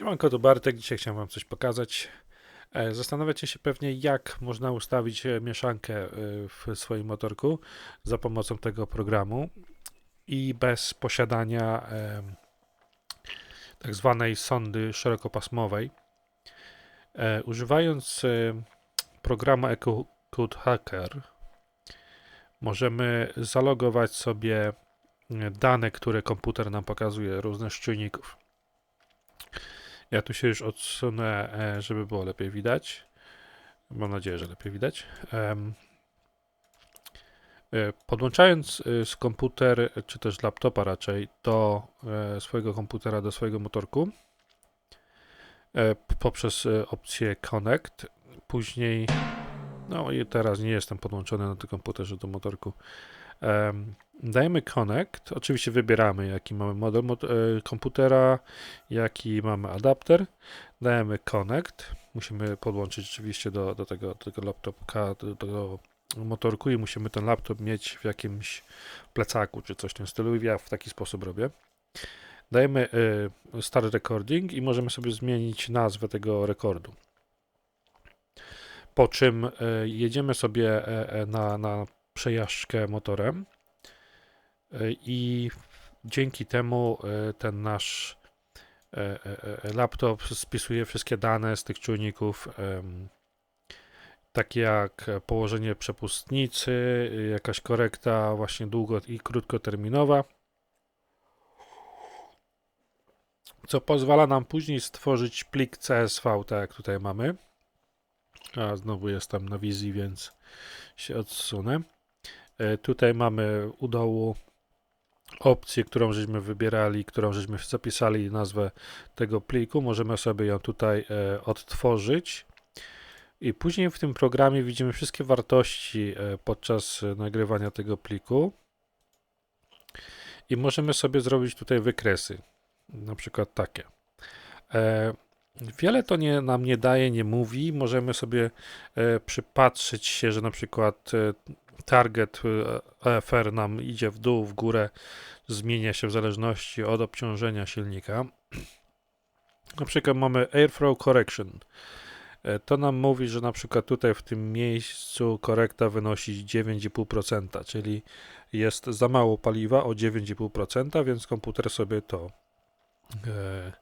Siemanko, to Bartek. Dzisiaj chciałem Wam coś pokazać. E, Zastanawiacie się pewnie, jak można ustawić e, mieszankę e, w swoim motorku za pomocą tego programu i bez posiadania tak zwanej sondy szerokopasmowej. Używając programu EcoCode Hacker możemy zalogować sobie dane, które komputer nam pokazuje, różne z czujników. Ja tu się już odsunę, e, żeby było lepiej widać. Mam nadzieję, że lepiej widać. E, Podłączając e, z komputer, czy też laptopa raczej, do swojego komputera, do swojego motorku, poprzez opcję Connect, później, no i teraz nie jestem podłączony na tym komputerze do motorku, dajemy Connect, oczywiście wybieramy jaki mamy model e, komputera, jaki mamy adapter, dajemy Connect, musimy podłączyć oczywiście do, do tego, do tego laptopka, do, do motorku i musimy ten laptop mieć w jakimś plecaku czy coś w tym stylu ja w taki sposób robię. Dajemy y, Start Recording i możemy sobie zmienić nazwę tego rekordu. Po czym y, jedziemy sobie e, e, na, na przejażdżkę motorem y, i dzięki temu y, ten nasz e, e, e, laptop spisuje wszystkie dane z tych czujników, takie jak e, położenie przepustnicy, jakaś korekta właśnie długo i krótkoterminowa, co pozwala nam później stworzyć plik CSV, tak jak tutaj mamy. A znowu jestem na wizji, więc się odsunę. E, Tutaj mamy u dołu opcję, którą żeśmy wybierali, którą żeśmy zapisali nazwę tego pliku. Możemy sobie ją tutaj e, odtworzyć. I później w tym programie widzimy wszystkie wartości e, podczas nagrywania tego pliku. I możemy sobie zrobić tutaj wykresy. Na przykład takie. Wiele to nie, nam nie daje, nie mówi. Możemy sobie przypatrzyć się, że na przykład target e, EFR nam idzie w dół, w górę, zmienia się w zależności od obciążenia silnika. Na przykład mamy Airflow Correction. E, To nam mówi, że na przykład tutaj w tym miejscu korekta wynosi 9,5%, czyli jest za mało paliwa o 9,5%, więc komputer sobie to e,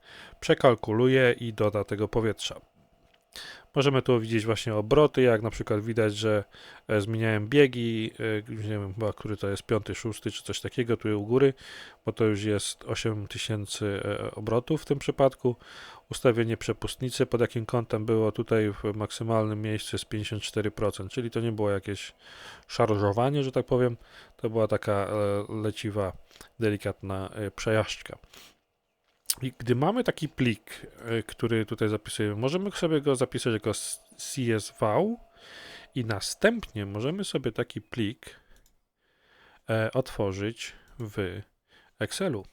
przekalkuluje i doda tego powietrza. Możemy tu widzieć właśnie obroty, jak na przykład widać, że e, zmieniałem biegi, e, nie wiem chyba, który to jest, piąty, szósty czy coś takiego tu u góry, bo to już jest 8000 e, obrotów w tym przypadku. Ustawienie przepustnicy, pod jakim kątem było tutaj w maksymalnym miejscu jest 54%, czyli to nie było jakieś szarżowanie, że tak powiem, to była taka leciwa, delikatna przejażdżka. I gdy mamy taki plik, e, który tutaj zapisujemy, możemy sobie go zapisać jako CSV i następnie możemy sobie taki plik e, otworzyć w Excelu.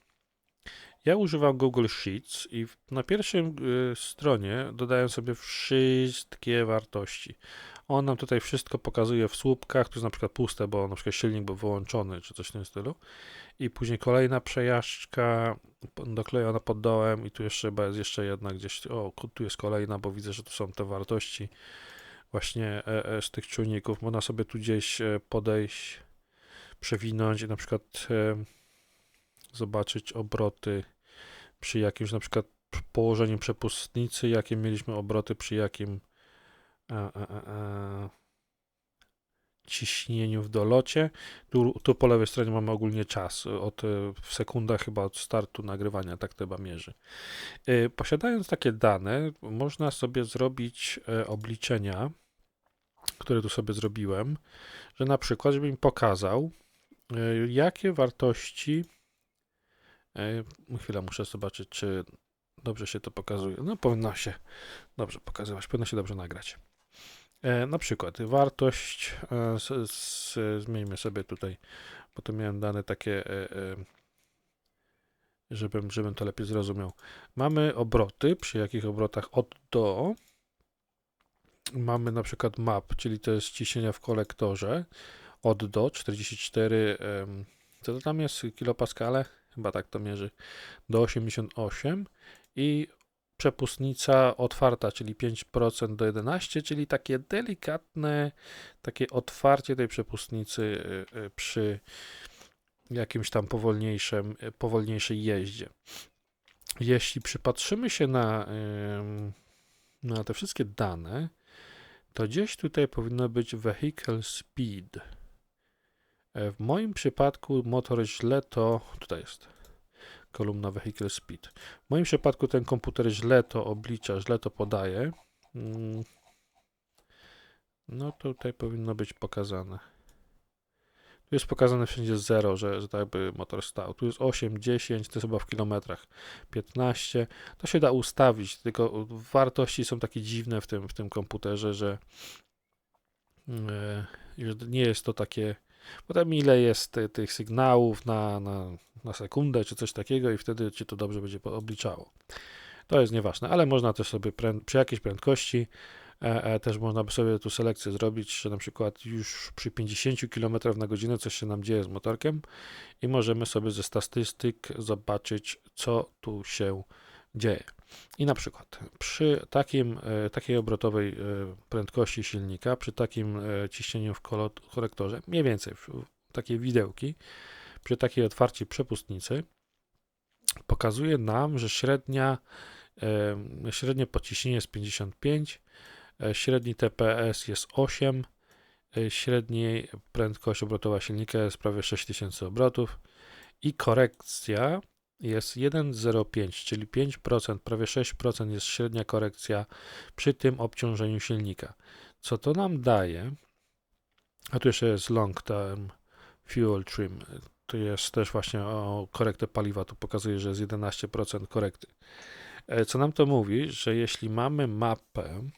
Ja używam Google Sheets i na pierwszym y, stronie dodaję sobie wszystkie wartości. On nam tutaj wszystko pokazuje w słupkach, tu jest na przykład puste, bo na przykład silnik był wyłączony, czy coś w tym stylu. I później kolejna przejażdżka doklejona pod dołem i tu jeszcze chyba jest jeszcze jedna gdzieś, o tu jest kolejna, bo widzę, że tu są te wartości właśnie e, e, z tych czujników. Można sobie tu gdzieś e, podejść, przewinąć i na przykład zobaczyć obroty przy jakimś na przykład położeniu przepustnicy, jakie mieliśmy obroty przy jakim e, e, e, e, ciśnieniu w dolocie. Tu, tu po lewej stronie mamy ogólnie czas, od, y, w sekundach chyba od startu nagrywania, tak to chyba mierzy. Y, Posiadając takie dane, można sobie zrobić e, obliczenia, które tu sobie zrobiłem, że na przykład, żeby mi pokazał, jakie wartości, e, chwilę muszę zobaczyć, czy dobrze się to pokazuje. No powinno się dobrze pokazywać, powinno się dobrze nagrać. E, na przykład wartość, e, z, z, zmieńmy sobie tutaj, bo tu miałem dane takie, e, żebym, żebym to lepiej zrozumiał. Mamy obroty, przy jakich obrotach od do. Mamy na przykład map, czyli to jest ciśnienia w kolektorze od do 44, em, co to tam jest, kilopaskale? Chyba tak to mierzy, do 88 i przepustnica otwarta, czyli 5% do 11, czyli takie delikatne, takie otwarcie tej przepustnicy y, y, przy jakimś tam powolniejszym, y, powolniejszej jeździe. Jeśli przypatrzymy się na, na te wszystkie dane, to gdzieś tutaj powinno być vehicle speed. E, W moim przypadku motor źle to, tutaj jest kolumna vehicle speed. W moim przypadku ten komputer źle to oblicza, źle to podaje. Mm. No tutaj powinno być pokazane. Tu jest pokazane wszędzie 0, że, że tak by motor stał. Tu jest 8, 10, to jest chyba w kilometrach. 15. To się da ustawić, tylko wartości są takie dziwne w tym, w tym komputerze, że, e, że nie jest to takie. Bo tam ile jest ty- tych sygnałów na, na, na sekundę czy coś takiego, i wtedy ci to dobrze będzie obliczało. To jest nieważne, ale można też sobie przy jakiejś prędkości e, e, też można by sobie tu selekcję zrobić, że na przykład już przy 50 km na godzinę coś się nam dzieje z motorkiem i możemy sobie ze statystyk zobaczyć, co tu się dzieje. I na przykład przy takim, e, takiej obrotowej e, prędkości silnika, przy takim e, ciśnieniu w korektorze, mniej więcej takiej widełki, przy takiej otwarciej przepustnicy, pokazuje nam, że średnia, średnie pociśnienie jest 55, e, średni TPS jest 8, e, średniej prędkość obrotowa silnika jest prawie 6000 obrotów i korekcja jest 1,05, czyli 5%, prawie 6% jest średnia korekcja przy tym obciążeniu silnika. Co to nam daje? A tu jeszcze jest long term fuel trim. Tu jest też właśnie o korektę paliwa. Tu pokazuje, że jest 11% korekty. E, Co nam to mówi? Że jeśli mamy mapę,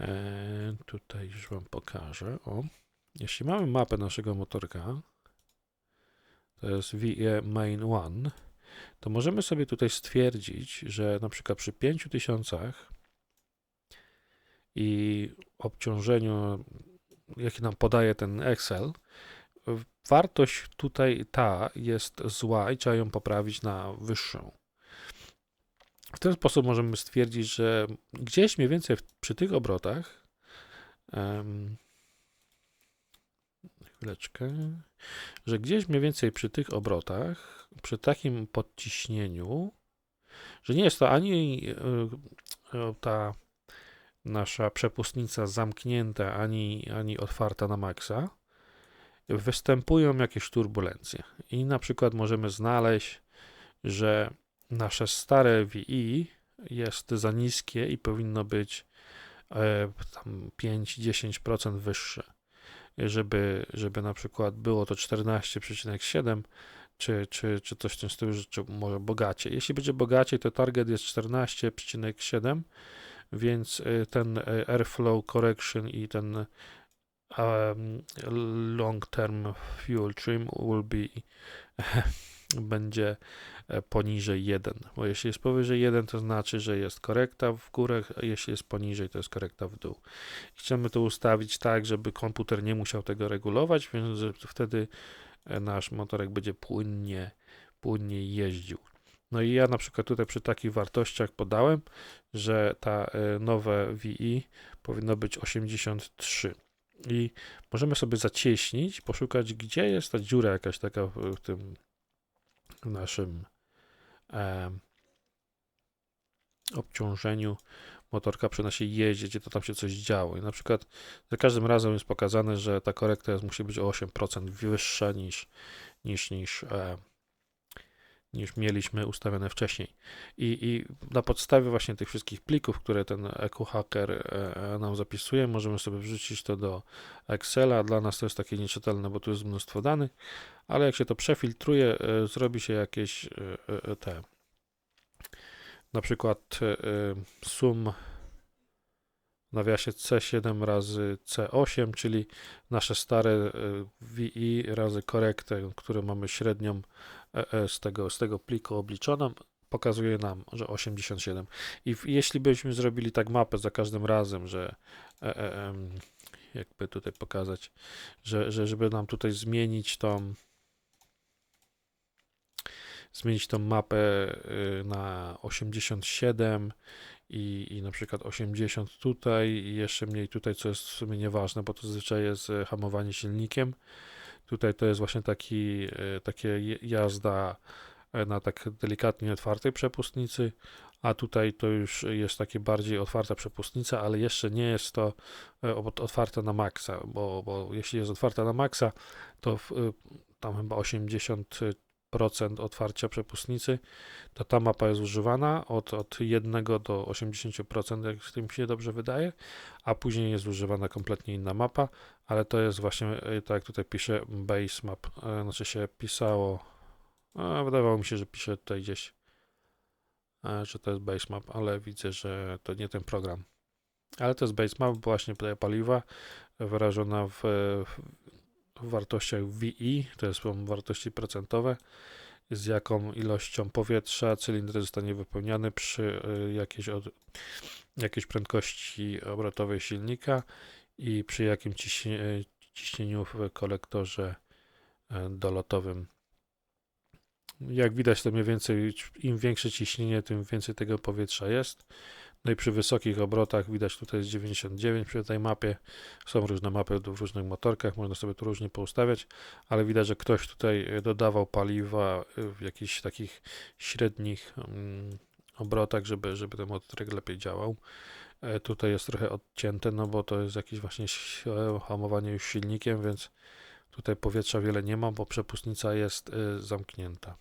e, tutaj już Wam pokażę. O, jeśli mamy mapę naszego motorka, to jest VE Main 1, to możemy sobie tutaj stwierdzić, że na przykład przy 5000 i obciążeniu, jakie nam podaje ten Excel, wartość tutaj ta jest zła i trzeba ją poprawić na wyższą. W ten sposób możemy stwierdzić, że gdzieś mniej więcej przy tych obrotach, em, chwileczkę, że gdzieś mniej więcej przy tych obrotach, przy takim podciśnieniu, że nie jest to ani e, e, ta nasza przepustnica zamknięta, ani, ani otwarta na maksa, występują jakieś turbulencje. I na przykład możemy znaleźć, że nasze stare VI jest za niskie i powinno być e, tam 5-10% wyższe. Żeby, żeby na przykład było to 14,7 czy, czy, czy coś w tym stylu, czy może bogacie. Jeśli będzie bogacie, to target jest 14,7, więc y, ten y, airflow correction i ten um, long term fuel trim will be będzie e, poniżej 1, bo jeśli jest powyżej 1, to znaczy, że jest korekta w górę, a jeśli jest poniżej, to jest korekta w dół. Chcemy to ustawić tak, żeby komputer nie musiał tego regulować, więc wtedy e, nasz motorek będzie płynnie, płynnie jeździł. No i ja na przykład tutaj przy takich wartościach podałem, że ta e, nowe VI powinno być 83. I możemy sobie zacieśnić, poszukać, gdzie jest ta dziura jakaś taka w tym w naszym em, obciążeniu motorka przy naszej jeździe, gdzie to tam się coś działo. I na przykład za każdym razem jest pokazane, że ta korekta jest, musi być o 8% wyższa niż, niż, niż, e, niż mieliśmy ustawione wcześniej. I, I na podstawie właśnie tych wszystkich plików, które ten EQ Hacker e, nam zapisuje, możemy sobie wrzucić to do Excela. Dla nas to jest takie nieczytelne, bo tu jest mnóstwo danych, ale jak się to przefiltruje, e, zrobi się jakieś e, e, te na przykład e, e, sum nawiasie C7 razy C8, czyli nasze stare e, VI razy korektę, które mamy średnią e, e, z tego, z tego pliku obliczoną, pokazuje nam, że 87. I w, jeśli byśmy zrobili tak mapę za każdym razem, że e, e, jakby tutaj pokazać, że, że żeby nam tutaj zmienić tą zmienić tą mapę na 87 i, i na przykład 80 tutaj i jeszcze mniej tutaj, co jest w sumie nieważne, bo to zazwyczaj jest e, hamowanie silnikiem. Tutaj to jest właśnie taki, e, takie jazda e, na tak delikatnie otwartej przepustnicy, a tutaj to już jest takie bardziej otwarta przepustnica, ale jeszcze nie jest to ot- otwarta na maksa, bo, bo jeśli jest otwarta na maksa, to w, tam chyba 80% otwarcia przepustnicy, to ta mapa jest używana od, od 1 do 80%, jak tym się dobrze wydaje, a później jest używana kompletnie inna mapa, ale to jest właśnie, e, tak jak tutaj pisze, base map, e, znaczy się pisało, a wydawało mi się, że pisze tutaj gdzieś, e, że to jest base map, ale widzę, że to nie ten program. Ale to jest base map właśnie tutaj paliwa wyrażona w, w wartościach VI, to są wartości procentowe, z jaką ilością powietrza cylinder zostanie wypełniany przy y, jakiejś, od, jakiejś prędkości obrotowej silnika i przy jakim y, ciśnieniu w kolektorze y, dolotowym. Jak widać, to mniej więcej im większe ciśnienie, tym więcej tego powietrza jest. No i przy wysokich obrotach widać tutaj jest 99 przy tej mapie. Są różne mapy w różnych motorkach, można sobie tu różnie poustawiać, ale widać, że ktoś tutaj dodawał paliwa w jakichś takich średnich mm, obrotach, żeby, żeby ten motor lepiej działał. E, Tutaj jest trochę odcięte, no bo to jest jakieś właśnie hamowanie już silnikiem, więc tutaj powietrza wiele nie ma, bo przepustnica jest y, zamknięta.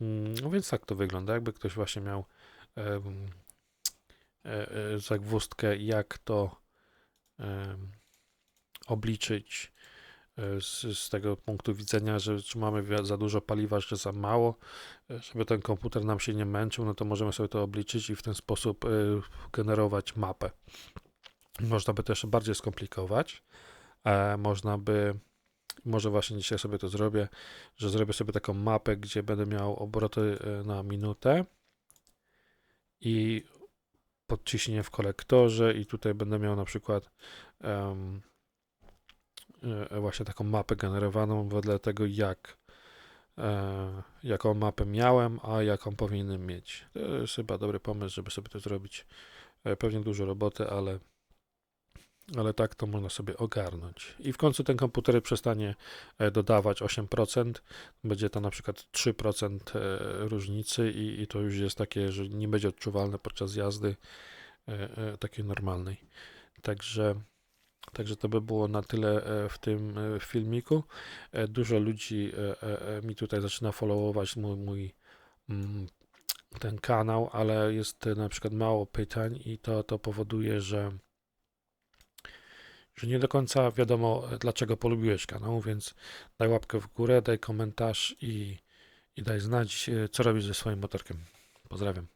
Mm, No więc tak to wygląda, jakby ktoś właśnie miał em, e, zagwozdkę, jak to obliczyć e, z, z tego punktu widzenia, że czy mamy za dużo paliwa, czy za mało, żeby ten komputer nam się nie męczył, no to możemy sobie to obliczyć i w ten sposób generować mapę. Można by też bardziej skomplikować. Można by, może właśnie dzisiaj sobie to zrobię, że zrobię sobie taką mapę, gdzie będę miał obroty e, na minutę i podciśnienie w kolektorze i tutaj będę miał na przykład e, właśnie taką mapę generowaną wedle tego, jak e, jaką mapę miałem, a jaką powinienem mieć. To jest chyba dobry pomysł, żeby sobie to zrobić. Pewnie dużo roboty, ale, ale tak to można sobie ogarnąć. I w końcu ten komputer przestanie e, dodawać 8%, będzie to na przykład 3% e, różnicy i, i to już jest takie, że nie będzie odczuwalne podczas jazdy e, takiej normalnej. Także Także to by było na tyle w tym filmiku. Dużo ludzi mi tutaj zaczyna followować mój, mój mm, ten kanał, ale jest na przykład mało pytań i to, to powoduje, że, że nie do końca wiadomo, e, dlaczego polubiłeś kanał, więc daj łapkę w górę, daj komentarz i, i daj znać, e, co robisz ze swoim motorkiem. Pozdrawiam.